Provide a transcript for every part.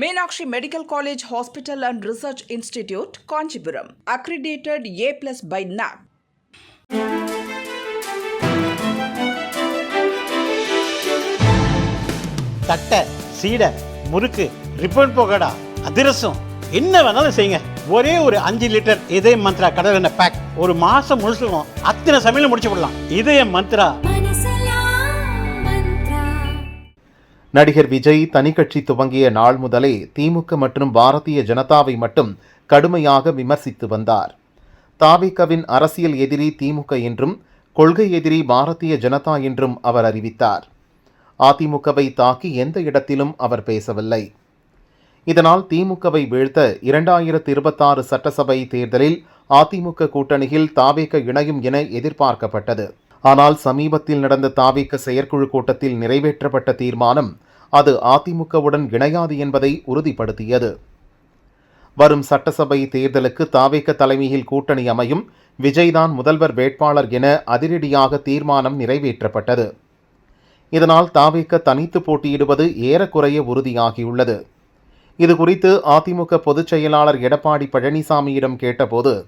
Meenakshi medical college hospital and research institute Kanchipuram. Accredited A plus by NAAC தட்டை சீடை முறுக்கு ribbon போகடா அதிரசம் என்ன வேணாலும் செய்யுங்க. ஒரே ஒரு அஞ்சு லிட்டர் இதய மந்த்ரா கடல் எண்ணெய் பேக் ஒரு மாசம் முழுசுக்கும் அத்தனை சமையல முடிச்சு விடலாம் இதய மந்த்ரா. நடிகர் விஜய் தனிக்கட்சி துவங்கிய நாள் முதலே திமுக மற்றும் பாரதிய ஜனதாவை மட்டும் கடுமையாக விமர்சித்து வந்தார். தாவிகவின் அரசியல் எதிரி திமுக என்றும் கொள்கை எதிரி பாரதிய ஜனதா என்றும் அவர் அறிவித்தார். அதிமுகவை தாக்கி எந்த இடத்திலும் அவர் பேசவில்லை. இதனால் திமுகவை வீழ்த்த இரண்டாயிரத்து இருபத்தாறு சட்டசபை தேர்தலில் அதிமுக கூட்டணியில் தாவேக இணையும் என எதிர்பார்க்கப்பட்டது. ஆனால் சமீபத்தில் நடந்த தாவேக செயற்குழு கூட்டத்தில் நிறைவேற்றப்பட்ட தீர்மானம் அது அதிமுகவுடன் இணையாது என்பதை உறுதிப்படுத்தியது. வரும் சட்டசபை தேர்தலுக்கு தாவேக தலைமையில் கூட்டணி அமையும் விஜய்தான் முதல்வர் வேட்பாளர் என அதிரடியாக தீர்மானம் நிறைவேற்றப்பட்டது. இதனால் தாவேக்க தனித்து போட்டியிடுவது ஏறக்குறைய உறுதியாகியுள்ளது. இதுகுறித்து அதிமுக பொதுச் செயலாளர் எடப்பாடி பழனிசாமியிடம் கேட்டபோது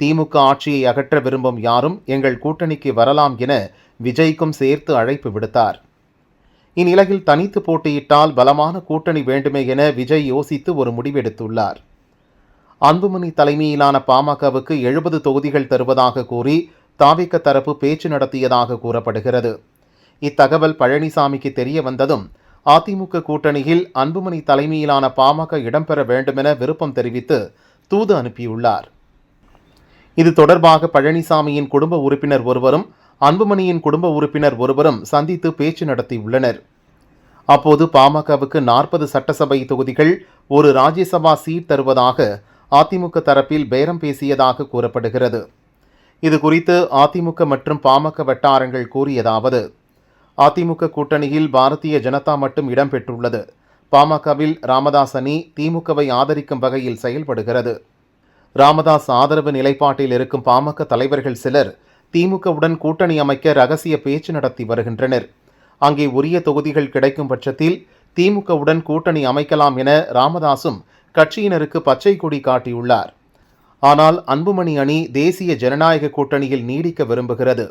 திமுக ஆட்சியை அகற்ற விரும்பும் யாரும் எங்கள் கூட்டணிக்கு வரலாம் என விஜய்க்கும் சேர்த்து அழைப்பு விடுத்தார். இந்நிலையில் தனித்து போட்டியிட்டால் பலமான கூட்டணி வேண்டுமே என விஜய் யோசித்து ஒரு முடிவெடுத்துள்ளார். அன்புமணி தலைமையிலான பாமகவுக்கு எழுபது தொகுதிகள் தருவதாக கூறி தாவிக்க தரப்பு பேச்சு நடத்தியதாக கூறப்படுகிறது. இத்தகவல் பழனிசாமிக்கு தெரிய வந்ததும் அதிமுக கூட்டணியில் அன்புமணி தலைமையிலான பாமக இடம்பெற வேண்டுமென விருப்பம் தெரிவித்து தூது அனுப்பியுள்ளார். இது தொடர்பாக பழனிசாமியின் குடும்ப உறுப்பினர் ஒருவரும் அன்புமணியின் குடும்ப உறுப்பினர் ஒருவரும் சந்தித்து பேச்சு நடத்தியுள்ளனர். அப்போது பாமகவுக்கு நாற்பது சட்டசபை தொகுதிகள் ஒரு ராஜ்யசபா சீட் தருவதாக அதிமுக தரப்பில் பேரம் பேசியதாக கூறப்படுகிறது. இது குறித்து அதிமுக மற்றும் பாமக வட்டாரங்கள் கூறியதாவது அதிமுக கூட்டணியில் பாரதிய ஜனதா மட்டும் இடம்பெற்றுள்ளது. பாமகவில் ராமதாஸ் அணி திமுகவை ஆதரிக்கும் வகையில் செயல்படுகிறது. ராமதாஸ் ஆதரவு நிலைப்பாட்டில் இருக்கும் பாமக தலைவர்கள் சிலர் திமுகவுடன் கூட்டணி அமைக்க ரகசிய பேச்சு நடத்தி வருகின்றனர். அங்கே உரிய தொகுதிகள் கிடைக்கும் பட்சத்தில் திமுகவுடன் கூட்டணி அமைக்கலாம் என ராமதாசும் கட்சியினருக்கு பச்சை கொடி காட்டியுள்ளார். ஆனால் அன்புமணி அணி தேசிய ஜனநாயக கூட்டணியில் நீடிக்க விரும்புகிறது.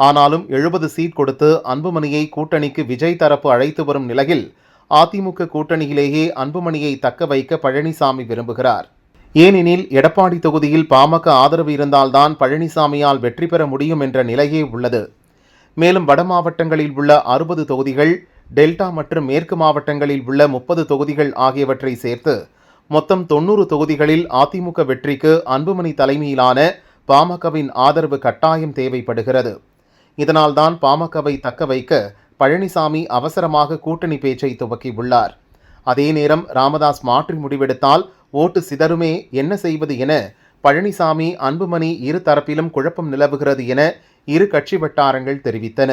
ஆனாலும் எழுபது சீட் கொடுத்து அன்புமணியை கூட்டணிக்கு விஜய் தரப்பு அழைத்து வரும் நிலையில் அதிமுக கூட்டணியிலேயே அன்புமணியை தக்க வைக்க பழனிசாமி விரும்புகிறார். ஏனெனில் எடப்பாடி தொகுதியில் பாமக ஆதரவு இருந்தால்தான் பழனிசாமியால் வெற்றி பெற முடியும் என்ற நிலையே உள்ளது. மேலும் வட மாவட்டங்களில் உள்ள அறுபது தொகுதிகள் டெல்டா மற்றும் மேற்கு மாவட்டங்களில் உள்ள முப்பது தொகுதிகள் ஆகியவற்றை சேர்த்து மொத்தம் தொன்னூறு தொகுதிகளில் அதிமுக வெற்றிக்கு அன்புமணி தலைமையிலான பாமகவின் ஆதரவு கட்டாயம் தேவைப்படுகிறது. இதனால்தான் பாமகவை தக்க வைக்க பழனிசாமி அவசரமாக கூட்டணி பேச்சை துவக்கியுள்ளார். அதே நேரம் ராமதாஸ் மாற்றி முடிவெடுத்தால் ஓட்டு சிதறுமே என்ன செய்வது என பழனிசாமி அன்புமணி இரு தரப்பிலும் குழப்பம் நிலவுகிறது என இரு கட்சி வட்டாரங்கள் தெரிவித்தன.